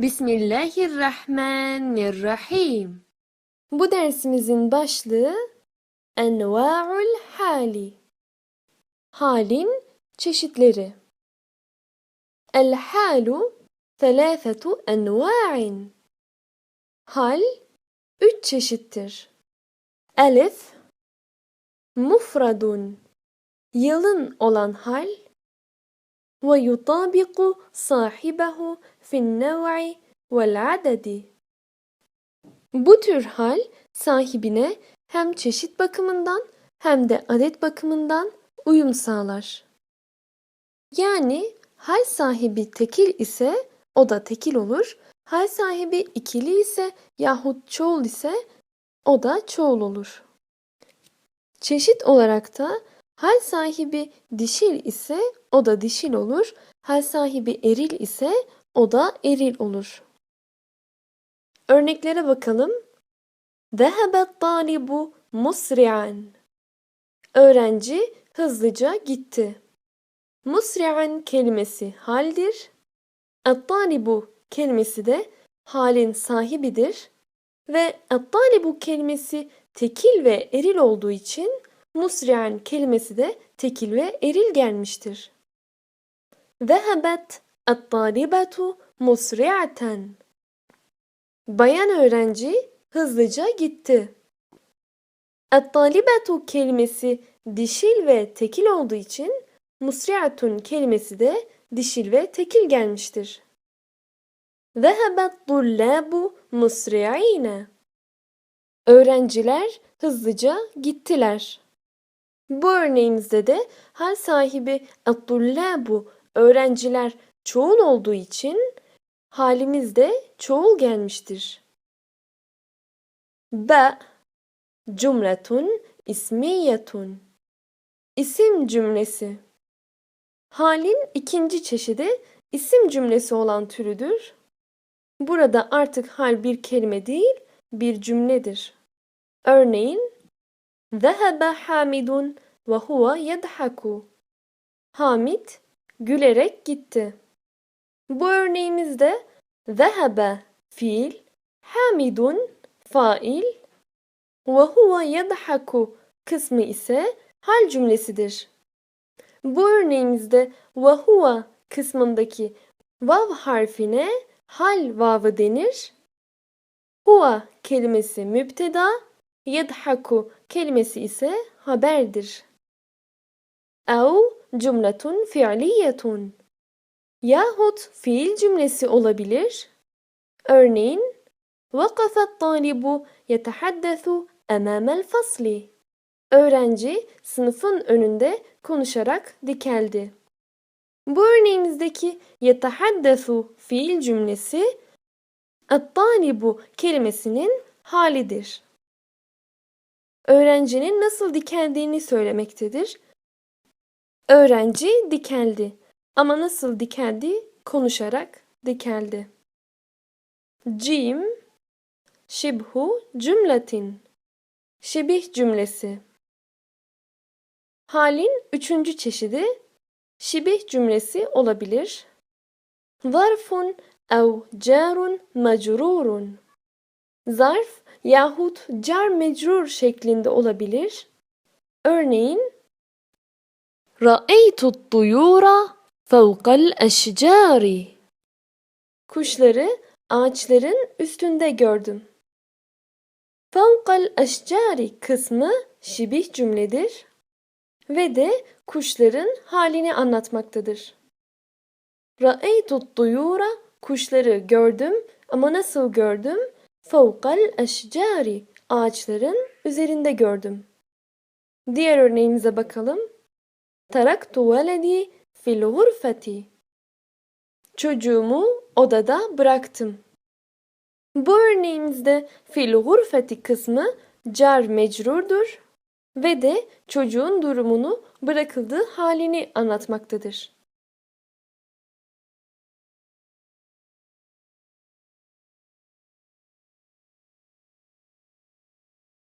Bismillahirrahmanirrahim. Bu dersimizin başlığı Enva'ul hali. Halin çeşitleri. El halu thelâfetu enva'in. Hal üç çeşittir. Elif mufradun yalın olan hal sahibehu fin nev'i vel adedi. Bu tür hal sahibine hem çeşit bakımından hem de adet bakımından uyum sağlar. Yani hal sahibi tekil ise o da tekil olur. Hal sahibi ikili ise yahut çoğul ise o da çoğul olur. Çeşit olarak da hal sahibi dişil ise o da dişil olur. Hal sahibi eril ise o da eril olur. Örneklere bakalım. Zehebet talibu musri'an. Öğrenci hızlıca gitti. Musri'an kelimesi haldir. Et-talibu kelimesi de halin sahibidir. Ve et-talibu kelimesi tekil ve eril olduğu için musri'an kelimesi de tekil ve eril gelmiştir. Zehebet et-talibetu musri'aten. Bayan öğrenci hızlıca gitti. Et-talibetu kelimesi dişil ve tekil olduğu için musri'atun kelimesi de dişil ve tekil gelmiştir. Zehebet tullabu musri'ine. Öğrenciler hızlıca gittiler. Bu örneğimizde de hal sahibi bu öğrenciler çoğul olduğu için halimizde çoğul gelmiştir. Be cümletun ismiyetun İsim cümlesi Halin ikinci çeşidi isim cümlesi olan türüdür. Burada artık hal bir kelime değil, bir cümledir. Örneğin Zehebe Hamidun ve huve yedhaku. Hamit gülerek gitti. Bu örneğimizde zehebe fiil, hamidun fail ve huve yedhaku kısmı ise hal cümlesidir. Bu örneğimizde ve huve kısmındaki vav harfine hal vavı denir. Huwa kelimesi müpteda, yedhaku kelimesi ise haberdir Ev cümletun fi'liyetun yahut fiil cümlesi olabilir. Örneğin وقف الطالب يتحدث أمام الفصل. Öğrenci sınıfın önünde konuşarak dikeldi. Bu örneğimizdeki yetahaddesu fiil cümlesi at-talibu kelimesinin halidir. Öğrencinin nasıl dikeldiğini söylemektedir. Öğrenci dikeldi. Ama nasıl dikeldi? Konuşarak dikeldi. Cim şibhu cümletin şebih cümlesi Halin üçüncü çeşidi şibih cümlesi olabilir. Zarfun ev carun mecrurun Zarf yahut car mecrur şeklinde olabilir. Örneğin Ra'eytu tuyura fevkal eşcari Kuşları ağaçların üstünde gördüm. Fevkal eşcari kısmı şibih cümledir ve de kuşların halini anlatmaktadır. Ra'eytu tuyura kuşları gördüm ama nasıl gördüm? Fevkal eşcari ağaçların üzerinde gördüm. Diğer örneğimize bakalım. Taraktu veledi fil gurfeti. Çocuğumu odada bıraktım. Bu örneğimizde fil gurfeti kısmı car mecrurdur ve de çocuğun durumunu bırakıldığı halini anlatmaktadır.